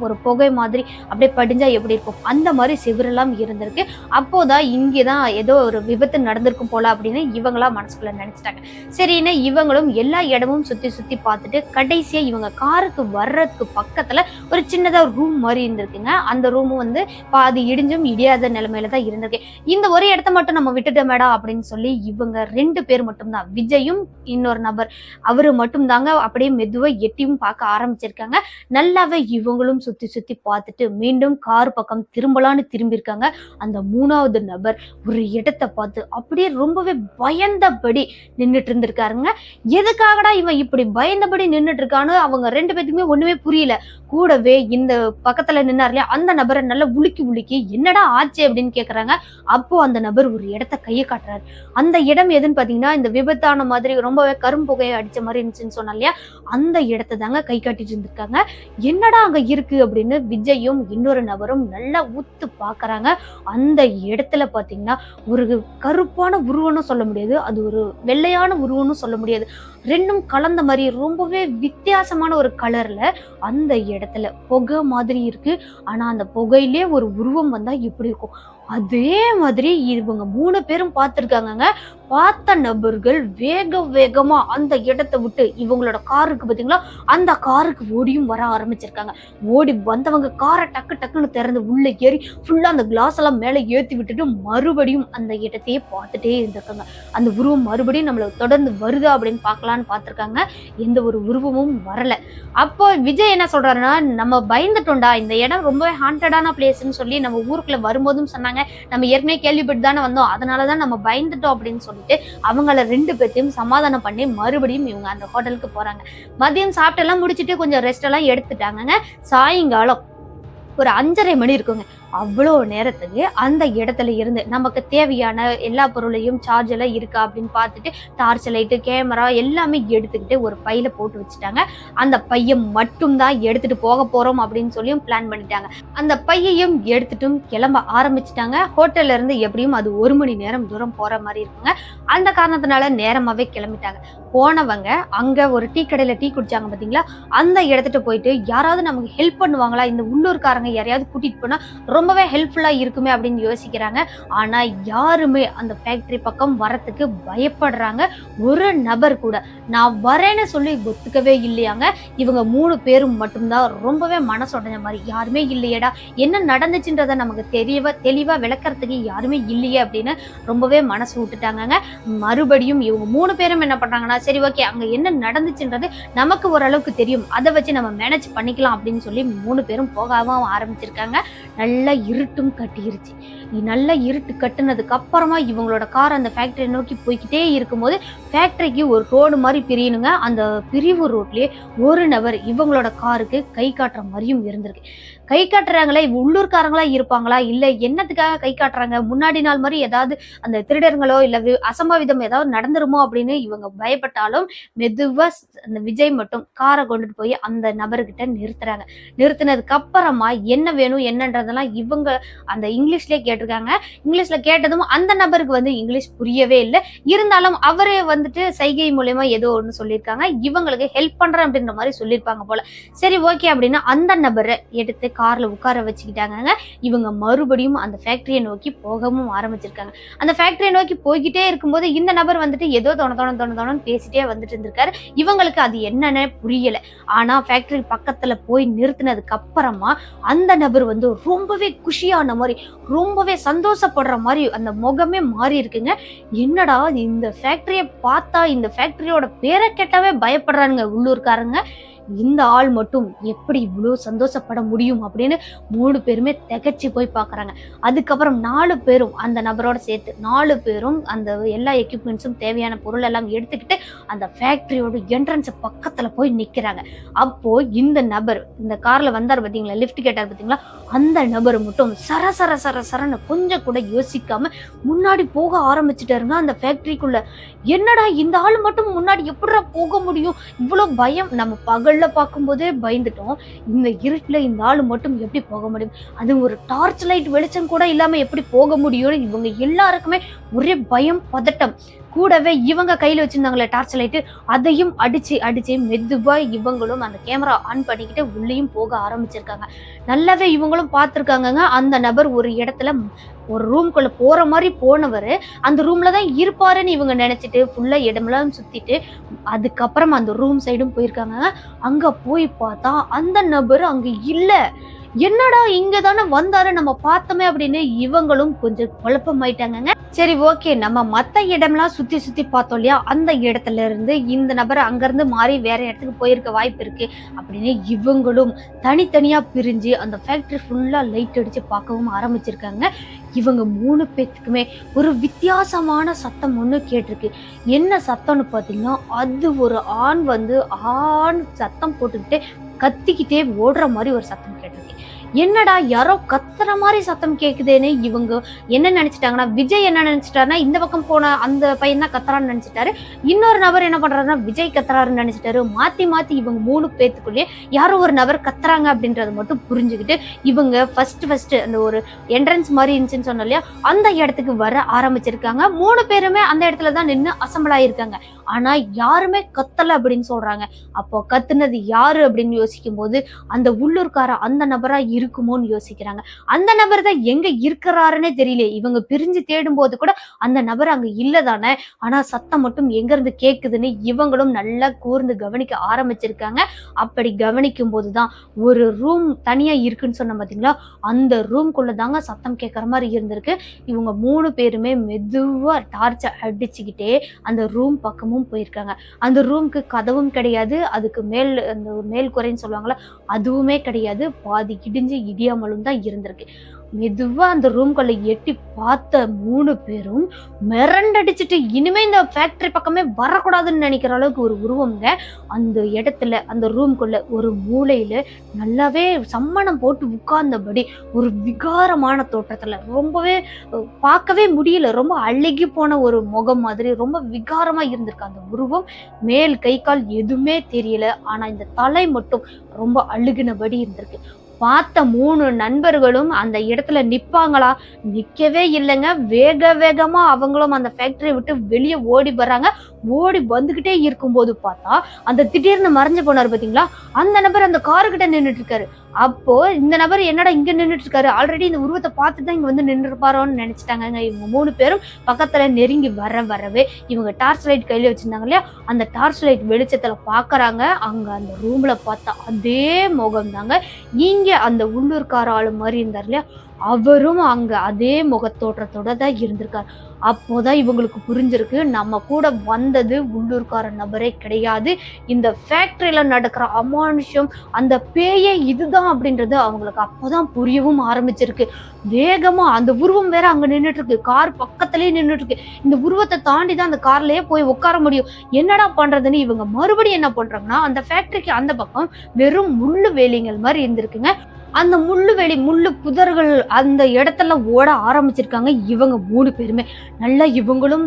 ஒரு புகை மாதிரி அப்படியே படிஞ்சா எப்படி இருக்கும்? அந்த மாதிரி சிவரெல்லாம் இருந்திருக்கு. அப்போதான் இங்கேதான் ஏதோ ஒரு விபத்து நடந்திருக்கும் போல அப்படின்னு இவங்களா மனசுக்குள்ள நினைச்சிட்டாங்க. சரின்னு இவங்களும் எல்லா இடமும் சுத்தி சுத்தி பார்த்துட்டு கடைசியா இவங்க காருக்கு வர்றதுக்கு பக்கத்துல ஒரு சின்னதா ரூம் மாதிரி இருந்திருக்குங்க. அந்த ரூமும் வந்து பாதி இடிஞ்சும் இடியாத நிலைமையில தான் இருந்திருக்கு. இந்த ஒரு இடத்த மட்டும் நம்ம விட்டுட்டோமேடா அப்படின்னு சொல்லி இவங்க ரெண்டு பேர் மட்டும்தான். விஜயும் இன்னொரு நபர். அவரு மட்டும்தாங்க அப்படியே மெதுவா எட்டியும் பார்க்க ஆரம்பிச்சிருக்காங்க. நல்லாவே இவங்களும் சுத்தி சுத்தி பார்த்துட்டு மீண்டும் கார் பக்கம் திரும்பலான்னு திரும்பியிருக்காங்க. அந்த மூணாவது நபர் ஒரு இடத்த பார்த்து அப்படியே ரொம்பவே பயந்தபடி நின்றுட்டு இருந்திருக்காருங்க. எதுக்காகடா இவன் இப்படி பயந்தபடி நின்றுட்டு இருக்கான்னு அவங்க ரெண்டு பேத்துக்குமே ஒண்ணுமே புரியல. கூடவே இந்த பக்கத்துல நின்னார் இல்லையா அந்த நபரை நல்லா உலுக்கி உலுக்கி என்னடா ஆச்சு அப்படின்னு கேட்குறாங்க அப்போ அந்த நபர் ஒரு இடத்த கையை காட்டுறாரு. அந்த இடம் எதுன்னு பார்த்தீங்கன்னா இந்த விபத்தான மாதிரி ரொம்பவே கரும்புகையை அடிச்ச மாதிரி இருந்துச்சுன்னு சொன்னா இல்லையா அந்த இடத்த தாங்க கை காட்டிட்டு இருந்திருக்காங்க. என்னடா அங்கே இருக்கு? அப்படின்னு விஜயும் இன்னொரு நபரும் நல்லா ஊத்து பாக்குறாங்க. அந்த இடத்துல பாத்தீங்கன்னா ஒரு கருப்பான உருவம்னு சொல்ல முடியாது. அது ஒரு வெள்ளையான உருவம்னு சொல்ல முடியாது. ரெண்டும் கலந்த மாதிரி ரொம்பவே வித்தியாசமான ஒரு கலர்ல அந்த இடத்துல புகை மாதிரி இருக்கு. ஆனா அந்த புகையிலே ஒரு உருவம் வந்தா இப்படி இருக்கும். அதே மாதிரி இவங்க மூணு பேரும் பார்த்துருக்காங்கங்க பார்த்த நபர்கள் வேக வேகமா அந்த இடத்தை விட்டு இவங்களோட காருக்கு பார்த்தீங்களா அந்த காருக்கு ஓடியும் வர ஆரம்பிச்சிருக்காங்க. ஓடி வந்தவங்க காரை டக்கு டக்குன்னு திறந்து உள்ள ஏறி ஃபுல்லா அந்த கிளாஸ் எல்லாம் மேலே ஏத்தி விட்டுட்டு மறுபடியும் அந்த இடத்தையே பார்த்துட்டே இருந்திருக்காங்க. அந்த உருவம் மறுபடியும் நம்மள தொடர்ந்து வருதா அப்படின்னு பார்க்கலான்னு பார்த்துருக்காங்க. எந்த ஒரு உருவமும் வரல. அப்போ விஜய் என்ன சொல்றாருன்னா நம்ம பயந்துட்டோம்டா இந்த இடம் ரொம்பவே ஹாண்டடான பிளேஸ்னு சொல்லி நம்ம ஊருக்குள்ள வரும்போதும் சொன்னாங்க. நம்ம ஏற்கனவே கேள்விப்பட்டு தானே வந்தோம். அதனாலதான் நம்ம பயந்துட்டோம் அப்படின்னு சொல்லிட்டு அவங்கள ரெண்டு பேர்த்தையும் சமாதானம் பண்ணி மறுபடியும் இவங்க அந்த ஹோட்டலுக்கு போறாங்க. மதியம் சாப்பிட்டெல்லாம் முடிச்சுட்டு முடிச்சிட்டு கொஞ்சம் ரெஸ்ட் எல்லாம் எடுத்துட்டாங்கங்க. சாயங்காலம் ஒரு அஞ்சரை மணி இருக்குங்க. அவ்வளோ நேரத்துக்கு அந்த இடத்துல இருந்து நமக்கு தேவையான எல்லா பொருளையும் சார்ஜ் எல்லாம் இருக்கா அப்படின்னு பார்த்துட்டு டார்ச் லைட்டு கேமரா எல்லாமே எடுத்துக்கிட்டு ஒரு பையில போட்டு வச்சுட்டாங்க. அந்த பையன் மட்டும்தான் எடுத்துட்டு போக போறோம் அப்படின்னு சொல்லியும் பிளான் பண்ணிட்டாங்க. அந்த பையையும் எடுத்துட்டும் கிளம்ப ஆரம்பிச்சிட்டாங்க. ஹோட்டல்ல இருந்து எப்படியும் அது ஒரு மணி நேரம் தூரம் போற மாதிரி இருக்குங்க. அந்த காரணத்தினால நேரமாவே கிளம்பிட்டாங்க. போனவங்க அங்க ஒரு டீ கடையில டீ குடிச்சாங்க பாத்தீங்களா? அந்த இடத்துட்டு போயிட்டு யாராவது நமக்கு ஹெல்ப் பண்ணுவாங்களா? இந்த உள்ளூர்காரங்க யாரையாவது கூட்டிட்டு போனா ரொம்பவே ஹெல்ப்ஃபுல்லாக இருக்குமே அப்படின்னு யோசிக்கிறாங்க. ஆனால் யாருமே அந்த ஃபேக்ட்ரி பக்கம் வரத்துக்கு பயப்படுறாங்க. ஒரு நபர் கூட. நான் வரேன்னு சொல்லி ஒத்துக்கவே இல்லையாங்க. இவங்க மூணு பேரும் மட்டும்தான் ரொம்பவே மனசுடைஞ்ச மாதிரி. யாருமே இல்லையேடா. என்ன நடந்துச்சுன்றதை நமக்கு தெரியவா தெளிவாக விளக்கறதுக்கு யாருமே இல்லையே அப்படின்னு ரொம்பவே மனசு விட்டுட்டாங்கங்க. மறுபடியும் இவங்க மூணு பேரும் என்ன பண்ணுறாங்கன்னா சரி ஓகே அங்கே என்ன நடந்துச்சுன்றது நமக்கு ஓரளவுக்கு தெரியும். அதை வச்சு நம்ம மேனேஜ் பண்ணிக்கலாம் அப்படின்னு சொல்லி மூணு பேரும் போகவும் ஆரம்பிச்சிருக்காங்க. நல்லா இருட்டும் கட்டிருச்சு. நல்லா இருட்டு கட்டுனதுக்கு அப்புறமா இவங்களோட கார் அந்த ஃபேக்டரியை நோக்கி போய்கிட்டே இருக்கும்போது ஃபேக்டரிக்கு ஒரு ரோடு மாதிரி பிரியணுங்க அந்த பிரிவு ரோட்லயே ஒரு நபர் இவங்களோட காருக்கு கை காட்டுற மாதிரியும் இருந்திருக்கு. கை காட்டுறாங்களே? உள்ளூர்காரங்களா இருப்பாங்களா? இல்ல என்னத்துக்காக கை காட்டுறாங்க? முன்னாடி நாள் மாதிரி ஏதாவது அந்த திருடர்களோ இல்ல வி- அசம்பாவிதம் ஏதாவது நடந்துருமோ அப்படின்னு இவங்க பயப்பட்டாலும் மெதுவா அந்த விஜய் மட்டும் காரை கொண்டுட்டு போய் அந்த நபர்கிட்ட நிறுத்துறாங்க. நிறுத்தினதுக்கு அப்புறமா என்ன வேணும் என்னன்றதெல்லாம் இவங்க அந்த இங்கிலீஷ்லயே கேட்டிருக்காங்க. இங்கிலீஷ்ல கேட்டதும் அந்த நபருக்கு வந்து இங்கிலீஷ் புரியவே இல்லை. இருந்தாலும் அவரே வந்துட்டு சைகை மூலயமா ஏதோ ஒன்று சொல்லியிருக்காங்க. இவங்களுக்கு ஹெல்ப் பண்றேன் அப்படின்ற மாதிரி சொல்லியிருப்பாங்க போல. சரி ஓகே அப்படின்னா அந்த நபரை எடுத்து கார்ல உட்கார வச்சுக்கிட்டாங்க இவங்க மறுபடியும் அந்த ஃபேக்டரியை நோக்கி போகவும் ஆரம்பிச்சிருக்காங்க. அந்த ஃபேக்டரியை நோக்கி போய்கிட்டே இருக்கும்போது இந்த நபர் வந்துட்டு ஏதோ தோண தோண தோண தோணன்னு பேசிட்டே வந்துட்டு இருந்திருக்காரு. இவங்களுக்கு அது என்னன்னு புரியல. ஆனா ஃபேக்டரி பக்கத்துல போய் நிறுத்தினதுக்கு அப்புறமா அந்த நபர் வந்து ரொம்பவே குஷியான மாதிரி ரொம்பவே சந்தோஷப்படுற மாதிரி அந்த முகமே மாறி இருக்குங்க. என்னடா இந்த ஃபேக்டரியை பார்த்தா இந்த ஃபேக்டரியோட பேரை கேட்டாவே பயப்படுறானுங்க உள்ளூர்காரங்க. இந்த ஆள் மட்டும் எப்படி இவ்வளோ சந்தோஷப்பட முடியும் அப்படின்னு மூணு பேருமே திகச்சு போய் பார்க்குறாங்க. அதுக்கப்புறம் நாலு பேரும் அந்த நபரோட சேர்த்து நாலு பேரும் அந்த எல்லா எக்யூப்மெண்ட்ஸும் தேவையான பொருள் எல்லாம் எடுத்துக்கிட்டு அந்த ஃபேக்ட்ரியோட என்ட்ரன்ஸ் பக்கத்தில் போய் நிற்கிறாங்க அப்போது இந்த நபர் இந்த காரில் வந்தார் பார்த்தீங்களா லிஃப்ட் கேட்டார் பார்த்தீங்களா அந்த நபர் மட்டும் சர சர சர சரன்னு கொஞ்சம் கூட யோசிக்காம முன்னாடி போக ஆரம்பிச்சுட்டாருங்க அந்த ஃபேக்ட்ரிக்குள்ளே என்னடா இந்த ஆள் மட்டும் முன்னாடி எப்படா போக முடியும்? இவ்வளோ பயம். நம்ம பகல் பகல்ல பார்க்கும்போதே பயந்துட்டோம். இந்த இருட்டில் இந்த ஆள் மட்டும் எப்படி போக முடியும்? அது ஒரு டார்ச் லைட் வெளிச்சம் கூட இல்லாம எப்படி போக முடியும்னு இவங்க எல்லாருக்குமே ஒரே பயம் பதட்டம். கூடவே இவங்க கையில் வச்சிருந்தாங்களே டார்ச் லைட்டு அதையும் அடிச்சு அடிச்சு மெதுவாக இவங்களும் அந்த கேமரா ஆன் பண்ணிக்கிட்டு உள்ளேயும் போக ஆரம்பிச்சிருக்காங்க. நல்லாவே இவங்களும் பார்த்துருக்காங்கங்க. அந்த நபர் ஒரு இடத்துல ஒரு ரூம்குள்ளே போகிற மாதிரி போனவர். அந்த ரூமில் தான் இருப்பாருன்னு இவங்க நினச்சிட்டு ஃபுல்லாக இடமெல்லாம் சுற்றிட்டு அதுக்கப்புறம் அந்த ரூம் சைடும் போயிருக்காங்க. அங்கே போய் பார்த்தா அந்த நபர் அங்கே இல்லை. என்னடா இங்க தானே வந்தாரு நம்ம பார்த்தோமே அப்படின்னு இவங்களும் கொஞ்சம் குழப்பமாயிட்டாங்கங்க. சரி ஓகே நம்ம மத்த இடம்லாம் சுத்தி சுத்தி பார்த்தோம் இல்லையா? அந்த இடத்துல இருந்து இந்த நபர் அங்கிருந்து மாறி வேற இடத்துக்கு போயிருக்க வாய்ப்பு இருக்கு அப்படின்னு இவங்களும் தனித்தனியா பிரிஞ்சு அந்த ஃபேக்டரி ஃபுல்லா லைட் அடிச்சு பார்க்கவும் ஆரம்பிச்சிருக்காங்க. இவங்க மூணு பேத்துக்குமே ஒரு வித்தியாசமான சத்தம் ஒன்று கேட்டிருக்கு. என்ன சத்தம்னு பார்த்தீங்கன்னா அது ஒரு ஆண் வந்து ஆண் சத்தம் போட்டுக்கிட்டே கத்திக்கிட்டே ஓடுற மாதிரி ஒரு சத்தம் என்னடா யாரோ கத்துற மாதிரி சத்தம் கேக்குதுன்னு இவங்க என்ன நினைச்சிட்டாங்கன்னா விஜய் என்ன நினைச்சிட்டாருன்னா இந்த பக்கம் போன அந்த பையன் தான் கத்துறான்னு நினைச்சிட்டாரு. இன்னொரு நபர் என்ன பண்றாருன்னா விஜய் கத்துறாருன்னு நினைச்சிட்டாரு. மாத்தி மாத்தி இவங்க மூணு பேத்துக்குள்ளேயே யாரோ ஒரு நபர் கத்துறாங்க அப்படின்றத மட்டும் புரிஞ்சுக்கிட்டு இவங்க ஃபர்ஸ்ட் ஃபர்ஸ்ட் அந்த ஒரு என்ட்ரன்ஸ் மாதிரி இருந்துச்சுன்னு சொன்னோம் இல்லையா அந்த இடத்துக்கு வர ஆரம்பிச்சிருக்காங்க. மூணு பேருமே அந்த இடத்துல தான் நின்று அசம்பிள் ஆயிருக்காங்க. ஆனா யாருமே கத்தல அப்படின்னு சொல்றாங்க. அப்போ கத்துனது யாரு அப்படின்னு யோசிக்கும் போது அந்த உள்ளூர்கார அந்த நபரா இருக்குமோன்னு யோசிக்கிறாங்க. அந்த நபர் தான் எங்க இருக்கிறாருன்னே தெரியல இவங்க பிரிஞ்சு தேடும் போது கூட அந்த நபர் அங்க இல்லதானே ஆனா சத்தம் மட்டும் எங்க இருந்து கேக்குதுன்னு இவங்களும் நல்லா கூர்ந்து கவனிக்க ஆரம்பிச்சிருக்காங்க. அப்படி கவனிக்கும் போதுதான் ஒரு ரூம் தனியா இருக்குன்னு சொன்ன பாத்தீங்களா? அந்த ரூம்குள்ள தாங்க சத்தம் கேட்கற மாதிரி இருந்திருக்கு. இவங்க மூணு பேருமே மெதுவா டார்ச்சை அடிச்சுக்கிட்டே அந்த ரூம் பக்கமும் போயிருக்காங்க. அந்த ரூம்க்கு கதவும் கிடையாது. அதுக்கு மேல் அந்த மேல் குறைன்னு சொல்லுவாங்கல்ல அதுவுமே கிடையாது. பாதி இடிஞ்சு இடியாமலும் தான் இருந்திருக்கு. மெதுவா அந்த ரூம்குள்ள எட்டி பார்த்த மூணு பேரும் மிரண்டடிச்சிட்டு இனிமே இந்த ஃபேக்டரி பக்கமே வரக்கூடாதுன்னு நினைக்கிற அளவுக்கு ஒரு உருவங்க அந்த இடத்துல அந்த ரூம்குள்ள ஒரு மூலையில நல்லாவே சம்மணம் போட்டு உட்கார்ந்தபடி ஒரு விகாரமான தோற்றத்துல ரொம்பவே பார்க்கவே முடியல. ரொம்ப அழுகி போன ஒரு முகம் மாதிரி ரொம்ப விகாரமா இருந்திருக்கு அந்த உருவம். மேல் கை கால் எதுவுமே தெரியல. ஆனா இந்த தலை மட்டும் ரொம்ப அழுகினபடி இருந்திருக்கு. பார்த்த மூணு நண்பர்களும் அந்த இடத்துல நிற்பாங்களா நிற்கவே இல்லைங்க. வேக வேகமாக அவங்களும் அந்த ஃபேக்ட்ரியை விட்டு வெளியே ஓடி வர்றாங்க. ஓடி வந்துகிட்டே இருக்கும்போது பார்த்தா அந்த திடீர்னு மறைஞ்சு போனார் பார்த்தீங்களா அந்த நபர் அந்த காருக்கிட்ட நின்றுட்டு இருக்காரு அப்போ இந்த நபர் என்னடா இங்க நின்றுட்டு இருக்காரு ஆல்ரெடி இந்த உருவத்தை பார்த்து தான் இங்க வந்து நின்று இருப்பாரோன்னு நினைச்சிட்டாங்க இவங்க மூணு பேரும் பக்கத்துல நெருங்கி வர வரவே இவங்க டார்ச் லைட் கையில வச்சிருந்தாங்க இல்லையா? அந்த டார்ச் லைட் வெளிச்சத்துல பாக்குறாங்க. அங்க அந்த ரூம்ல பார்த்தா அதே முகம் தாங்க இங்க அந்த உள்ளூர்கார ஆளு மாதிரி இருந்தார் இல்லையா? அவரும் அங்கே அதே முகத்தோற்றத்தோட தான் இருந்திருக்கார். அப்போதான் இவங்களுக்கு புரிஞ்சிருக்கு நம்ம கூட வந்தது உள்ளூர்கார நபரே கிடையாது. இந்த ஃபேக்ட்ரியில் நடக்கிற அமானுஷம் அந்த பேயே இதுதான் அப்படின்றது அவங்களுக்கு அப்போதான் புரியவும் ஆரம்பிச்சிருக்கு. வேகமாக அந்த உருவம் வேற அங்கே நின்றுட்டு இருக்கு கார் பக்கத்துலேயே நின்றுட்டு இருக்கு இந்த உருவத்தை தாண்டி தான் அந்த கார்லயே போய் உட்கார முடியும். என்னடா பண்றதுன்னு இவங்க மறுபடியும் என்ன பண்றாங்கன்னா அந்த ஃபேக்ட்ரிக்கு அந்த பக்கம் வெறும் முள்ளு வேலிங்கள் மாதிரி இருந்திருக்குங்க. அந்த முள்ளு வெளி முள்ளு புதர்கள் அந்த இடத்துல ஓட ஆரம்பிச்சிருக்காங்க. இவங்க மூணு பேருமே. நல்லா இவங்களும்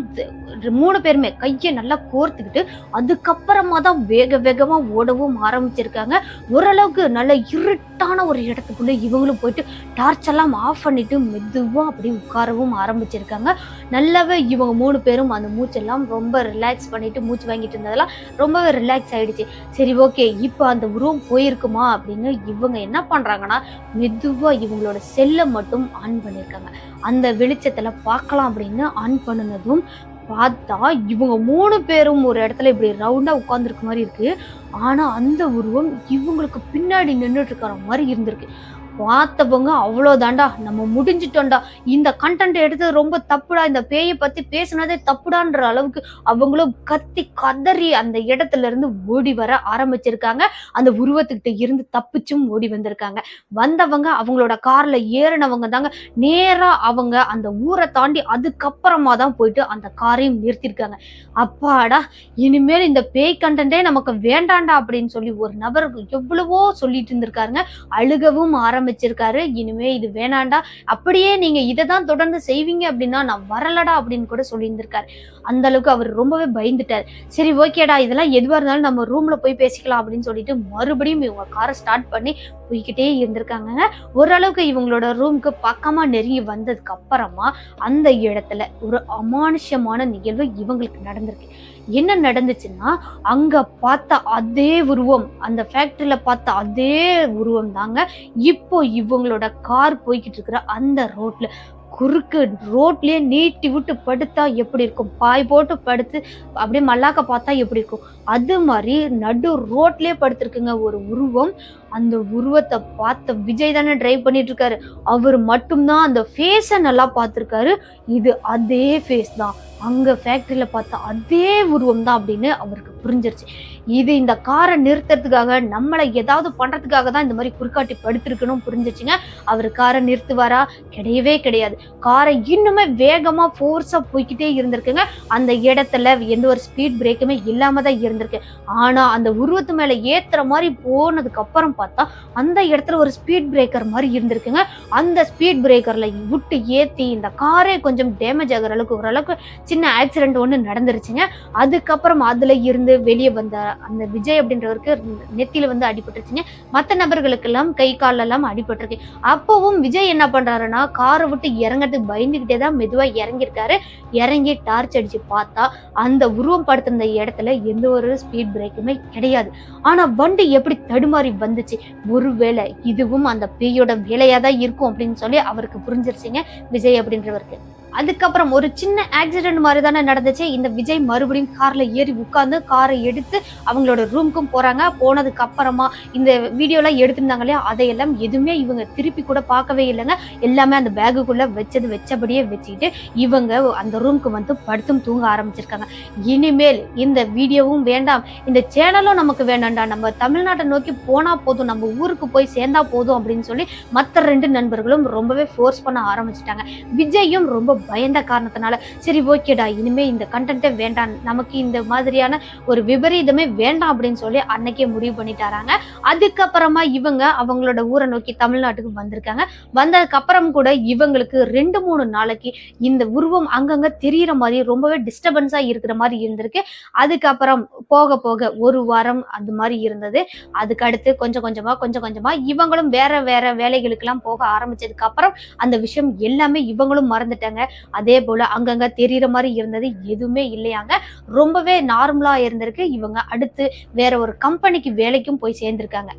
மூணு பேருமே கையை நல்லா கோர்த்துக்கிட்டு அதுக்கப்புறமா தான் வேக வேகமாக ஓடவும் ஆரம்பிச்சிருக்காங்க. ஓரளவுக்கு நல்ல இருட்டான ஒரு இடத்துக்குள்ளே இவங்களும் போயிட்டு டார்ச் எல்லாம் ஆஃப் பண்ணிட்டு மெதுவாக அப்படியே உட்காரவும் ஆரம்பிச்சிருக்காங்க. நல்லாவே இவங்க மூணு பேரும் அந்த மூச்செல்லாம் ரொம்ப ரிலாக்ஸ் பண்ணிட்டு மூச்சு வாங்கிட்டு இருந்ததெல்லாம் ரொம்பவே ரிலாக்ஸ் ஆயிடுச்சு. சரி ஓகே இப்போ அந்த ரூம் போயிருக்குமா அப்படின்னு இவங்க என்ன பண்ணுறாங்கன்னா பண்றாங்கன்னா மெதுவா இவங்களோட செல்லை மட்டும் ஆன் பண்ணியிருக்காங்க அந்த வெளிச்சத்தில் பார்க்கலாம் அப்படின்னு ஆன் பண்ணினதும் பார்த்தா இவங்க மூணு பேரும் ஒரு இடத்துல இப்படி ரவுண்டா உட்கார்ந்துருக்க மாதிரி இருக்கு. ஆனா அந்த உருவம் இவங்களுக்கு பின்னாடி நின்றுட்டு இருக்கிற மாதிரி இருந்திருக்கு. பார்த்தவங்க அவ்வளோதாண்டா நம்ம முடிஞ்சிட்டோம்டா. இந்த கண்டென்ட் எடுத்தது ரொம்ப தப்புடா இந்த பேயை பற்றி பேசுனதே தப்புடான்ற அளவுக்கு அவங்களும் கத்தி கதறி அந்த இடத்துல இருந்து ஓடி வர ஆரம்பிச்சிருக்காங்க. அந்த உருவத்துக்கிட்ட இருந்து தப்பிச்சும் ஓடி வந்திருக்காங்க. வந்தவங்க அவங்களோட காரில் ஏறினவங்க தாங்க. நேராக அவங்க அந்த ஊரை தாண்டி அதுக்கப்புறமா தான் போயிட்டு அந்த காரையும் நிறுத்திருக்காங்க. அப்பாடா இனிமேல் இந்த பேய் கண்டென்ட்டே நமக்கு வேண்டாண்டா அப்படின்னு சொல்லி ஒரு நபர் எவ்வளவோ சொல்லிட்டு இருந்திருக்காருங்க. அழுகவும் ஆரம்பிச்சிருக்காரு. இனிமே இது வேணாண்டா. அப்படியே நீங்க இதை தான் தொடர்ந்து செய்வீங்க அப்படின்னா நான் வரலடா அப்படின்னு கூட சொல்லியிருந்திருக்காரு. அந்த அளவுக்கு அவர் ரொம்பவே பயந்துட்டார். சரி ஓகேடா. இதெல்லாம் எதுவா இருந்தாலும் நம்ம ரூம்ல போய் பேசிக்கலாம் அப்படின்னு சொல்லிட்டு மறுபடியும் இவங்க காரை ஸ்டார்ட் பண்ணி போய்கிட்டே இருந்திருக்காங்க. ஓரளவுக்கு இவங்களோட ரூமுக்கு பக்கமா நெருங்கி வந்ததுக்கு அப்புறமா அந்த இடத்துல ஒரு அமானுஷ்யமான நிகழ்வு இவங்களுக்கு நடந்திருக்கு. என்ன நடந்துச்சுன்னா அங்க பார்த்த அதே உருவம் அந்த ஃபேக்டரியில பார்த்த அதே உருவம் தாங்க இப்போ இவங்களோட கார் போய்கிட்டு இருக்கிற அந்த ரோட்ல குறுக்கு ரோட்லயே நீட்டி விட்டு படுத்தா எப்படி இருக்கும்? பாய் போட்டு படுத்து அப்படியே மல்லாக்க பார்த்தா எப்படி இருக்கும்? அது மாதிரி நடு ரோட்லேயே படுத்திருக்குங்க ஒரு உருவம். அந்த உருவத்தை பார்த்த விஜய் தானே ட்ரைவ் பண்ணிட்டு இருக்காரு அவர் மட்டும்தான் அந்த ஃபேஸை நல்லா பார்த்துருக்காரு. இது அதே ஃபேஸ் தான். அங்கே ஃபேக்ட்ரியில் பார்த்த அதே உருவம் தான் அப்படின்னு அவருக்கு புரிஞ்சிருச்சு. இது இந்த காரை நிறுத்துறதுக்காக நம்மளை ஏதாவது பண்ணுறதுக்காக தான் இந்த மாதிரி குறுக்காட்டி படுத்திருக்கணும் புரிஞ்சிச்சுங்க அவர் காரை நிறுத்துவாரா? கிடையவே கிடையாது. காரை இன்னுமே வேகமாக ஃபோர்ஸாக போய்க்கிட்டே இருந்திருக்குங்க. அந்த இடத்துல எந்த ஒரு ஸ்பீட் பிரேக்குமே இல்லாமல் தான் இருந்திருக்கு ஆனா அந்த உருவத்து மேல ஏத்துற மாதிரி போனதுக்கு அப்புறம் பார்த்தா அந்த இடத்துல ஒரு ஸ்பீட் பிரேக்கர் மாதிரி இருந்திருக்குங்க. அந்த ஸ்பீட் பிரேக்கர்ல விட்டு ஏத்தி இந்த காரே கொஞ்சம் டேமேஜ் ஆகுற அளவுக்கு ஓரளவுக்கு சின்ன ஆக்சிடென்ட் ஒன்று நடந்துருச்சுங்க. அதுக்கப்புறம் அதுல இருந்து வெளியே வந்த அந்த விஜய் அப்படின்றவருக்கு நெத்தியில வந்து அடிபட்டுருச்சுங்க. மற்ற நபர்களுக்கெல்லாம் கை காலெல்லாம் அடிபட்டிருக்கு. அப்பவும் விஜய் என்ன பண்றாருன்னா காரை விட்டு இறங்கறதுக்கு பயந்துகிட்டே தான் மெதுவா இறங்கியிருக்காரு. இறங்கி டார்ச் அடிச்சு பார்த்தா அந்த உருவம் படுத்திருந்த இடத்துல எந்த ஒரு ஸ்பீட் பிரேக்குமே கிடையாது. ஆனா வண்டி எப்படி தடுமாறி வந்துச்சு? ஒருவேளை இதுவும் அந்த பேயோட வேலையா தான் இருக்கும் அப்படின்னு சொல்லி அவருக்கு புரிஞ்சிருச்சிங்க விஜய் அப்படின்றவருக்கு. அதுக்கப்புறம் ஒரு சின்ன ஆக்சிடென்ட் மாதிரி தானே நடந்துச்சு. இந்த விஜய் மறுபடியும் கார்ல ஏறி உட்காந்து காரை எடுத்து அவங்களோட ரூமுக்கும் போறாங்க. போனதுக்கு அப்புறமா இந்த வீடியோலாம் எடுத்திருந்தாங்க இல்லையா? அதையெல்லாம் எதுவுமே இவங்க திருப்பி கூட பார்க்கவே இல்லைங்க. எல்லாமே அந்த பேகுக்குள்ள வச்சது வச்சபடியே வச்சுக்கிட்டு இவங்க அந்த ரூமுக்கு வந்து படுத்தும் தூங்க ஆரம்பிச்சிருக்காங்க. இனிமேல் இந்த வீடியோவும் வேண்டாம். இந்த சேனலும் நமக்கு வேண்டாம்டா நம்ம தமிழ்நாட்டை நோக்கி போனா போதும். நம்ம ஊருக்கு போய் சேர்ந்தா போதும் அப்படின்னு சொல்லி மற்ற ரெண்டு நண்பர்களும் ரொம்பவே ஃபோர்ஸ் பண்ண ஆரம்பிச்சிட்டாங்க. விஜயும் ரொம்ப பயந்த காரணத்தினால சரி ஓகேடா இனிமே இந்த கண்டென்ட்டே வேண்டாம். நமக்கு இந்த மாதிரியான ஒரு விபரீதமே வேண்டாம் அப்படின்னு சொல்லி அன்னைக்கே முடிவு பண்ணிட்டாராங்க. அதுக்கப்புறமா இவங்க அவங்களோட ஊரை நோக்கி தமிழ்நாட்டுக்கு வந்திருக்காங்க. வந்ததுக்கு அப்புறம் கூட இவங்களுக்கு ரெண்டு மூணு நாளைக்கு இந்த உருவம் அங்கங்க தெரியற மாதிரி ரொம்பவே டிஸ்டர்பன்ஸா இருக்கிற மாதிரி இருந்திருக்கு. அதுக்கப்புறம் போக போக ஒரு வாரம் அது மாதிரி இருந்தது. அதுக்கு அடுத்து கொஞ்சம் கொஞ்சமா கொஞ்சம் கொஞ்சமா இவங்களும் வேற வேற வேலைகளுக்கெல்லாம் போக ஆரம்பிச்சதுக்கு அப்புறம் அந்த விஷயம் எல்லாமே இவங்களும் மறந்துட்டாங்க. அதே போல அங்கங்க தெரியுற மாதிரி இருந்தது எதுவுமே இல்லையாங்க. ரொம்பவே நார்மலா இருந்திருக்கு. இவங்க அடுத்து வேற ஒரு கம்பெனிக்கு வேலைக்கும் போய் சேர்ந்திருக்காங்க.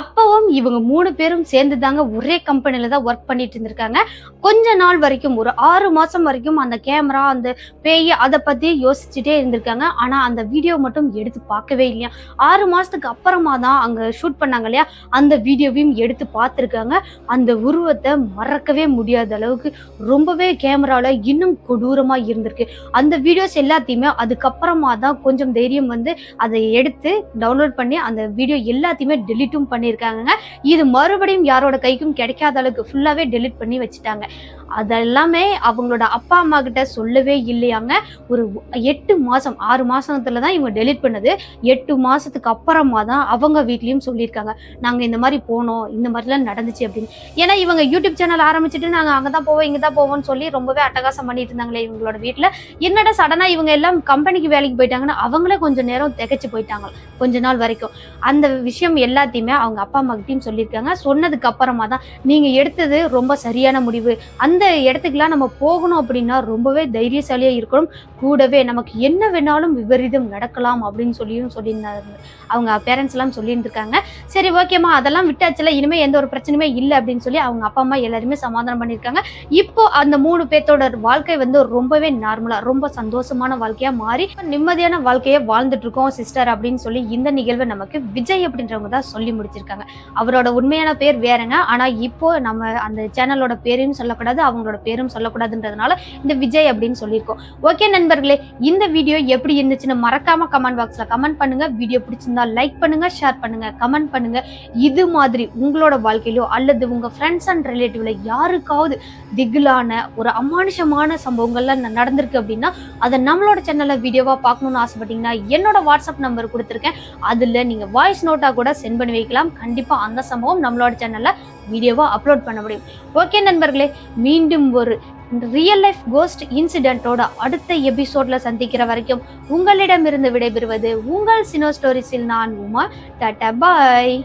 அப்பவும் இவங்க மூணு பேரும் சேர்ந்து தாங்க ஒரே கம்பெனில தான் ஒர்க் பண்ணிட்டு இருந்திருக்காங்க. கொஞ்ச நாள் வரைக்கும் ஒரு ஆறு மாசம் வரைக்கும் அந்த கேமரா அந்த பேய் அதை பத்தி யோசிச்சுட்டே இருந்திருக்காங்க. ஆனா அந்த வீடியோ மட்டும் எடுத்து பார்க்கவே இல்லையா? ஆறு மாசத்துக்கு அப்புறமா தான் அங்க ஷூட் பண்ணாங்க இல்லையா? அந்த வீடியோவையும் எடுத்து பார்த்துருக்காங்க. அந்த உருவத்தை மறக்கவே முடியாத அளவுக்கு ரொம்பவே கேமரால இன்னும் கொடூரமா இருந்திருக்கு. அந்த வீடியோஸ் எல்லாத்தையுமே அதுக்கப்புறமா தான் கொஞ்சம் தைரியம் வந்து அதை எடுத்து டவுன்லோட் பண்ணி அந்த வீடியோ எல்லாத்தையுமே டெலிட்டும் பண்ணியிருக்காங்க இது மறுபடியும் யாரோட கைக்கும் கிடைக்காத அளவுக்கு ஃபுல்லாவே டெலிட் பண்ணி வச்சுட்டாங்க. அதெல்லாமே அவங்களோட அப்பா அம்மா கிட்ட சொல்லவே இல்லையாங்க. ஒரு எட்டு மாதம் ஆறு மாதத்துல தான் இவங்க டெலிட் பண்ணது. எட்டு மாதத்துக்கு அப்புறமா தான் அவங்க வீட்லேயும் சொல்லியிருக்காங்க. நாங்கள் இந்த மாதிரி போனோம் இந்த மாதிரிலாம் நடந்துச்சு அப்படின்னு. ஏன்னா இவங்க யூடியூப் சேனல் ஆரம்பிச்சுட்டு அங்கே தான் போவோம் இங்கே தான் போவோம்னு சொல்லி ரொம்பவே அட்டகாசம் பண்ணிட்டு இருந்தாங்களே இவங்களோட வீட்டில் என்னடா சடனாக இவங்க எல்லாம் கம்பெனிக்கு வேலைக்கு போயிட்டாங்கன்னா அவங்களே கொஞ்சம் நேரம் திகச்சு போயிட்டாங்க கொஞ்ச நாள் வரைக்கும். அந்த விஷயம் எல்லாத்தையுமே அவங்க அப்பா அம்மா கிட்டயும் சொல்லியிருக்காங்க. சொன்னதுக்கு அப்புறமா தான் நீங்கள் எடுத்தது ரொம்ப சரியான முடிவு. அந்த இடத்துக்குலாம் நம்ம போகணும் அப்படின்னா ரொம்பவே தைரியசாலியாக இருக்கணும். கூடவே நமக்கு என்ன வேணாலும் விபரீதம் நடக்கலாம் அப்படின்னு சொல்லியும் சொல்லியிருந்தாங்க. அவங்க பேரண்ட்ஸ் எல்லாம் சொல்லியிருந்திருக்காங்க. சரி ஓகேம்மா அதெல்லாம் விட்டாச்சுல. இனிமேல் எந்த ஒரு பிரச்சனையுமே இல்லை அப்படின்னு சொல்லி அவங்க அப்பா அம்மா எல்லாருமே சமாதானம் பண்ணியிருக்காங்க. இப்போ அந்த மூணு பேர்த்தோட வாழ்க்கை வந்து ரொம்பவே நார்மலாக ரொம்ப சந்தோஷமான வாழ்க்கையாக மாறி நிம்மதியான வாழ்க்கையை வாழ்ந்துட்டு இருக்கோம் சிஸ்டர் அப்படின்னு சொல்லி இந்த நிகழ்வை நமக்கு விஜய் அப்படின்றவங்க தான் சொல்லி முடிச்சிருக்காங்க. அவரோட உண்மையான பேர் வேறங்க. ஆனால் இப்போ நம்ம அந்த சேனலோட பேரையும் சொல்லக்கூடாது. அவங்களோட பேரும் சொல்லக்கூடாதுன்றதுனால இந்த விஜய் அப்படின்னு சொல்லியிருக்கோம். ஓகே நண்பர்களே இந்த வீடியோ எப்படி இருந்துச்சுன்னு மறக்காம கமெண்ட் பாக்ஸ்ல கமெண்ட் பண்ணுங்க. வீடியோ பிடிச்சிருந்தா லைக் பண்ணுங்க ஷேர் பண்ணுங்க கமெண்ட் பண்ணுங்க. இது மாதிரி உங்களோட வாழ்க்கையிலோ அல்லது உங்க ஃப்ரெண்ட்ஸ் அண்ட் ரிலேட்டிவ்ல யாருக்காவது திகிலான ஒரு அமானுஷமான சம்பவங்கள்லாம் நடந்திருக்கு அப்படின்னா அதை நம்மளோட சேனல்ல வீடியோவா பார்க்கணும்னு ஆசைப்பட்டீங்கன்னா என்னோட வாட்ஸ்அப் நம்பர் கொடுத்துருக்கேன். அதுல நீங்க வாய்ஸ் நோட்டா கூட சென்ட் பண்ணி வைக்கலாம். கண்டிப்பா அந்த சம்பவம் நம்மளோட சேனல்ல வீடியோவா அப்லோட் பண்ண முடியும். ஓகே நண்பர்களே மீண்டும் ஒரு ரியல் லைஃப் கோஸ்ட் இன்சிடென்ட்டோட அடுத்த எபிசோட்ல சந்திக்கிற வரைக்கும் உங்களிடமிருந்து விடைபெறுவது உங்கள் சினோ ஸ்டோரிஸில் நான் உமா. டாட்டா பாய்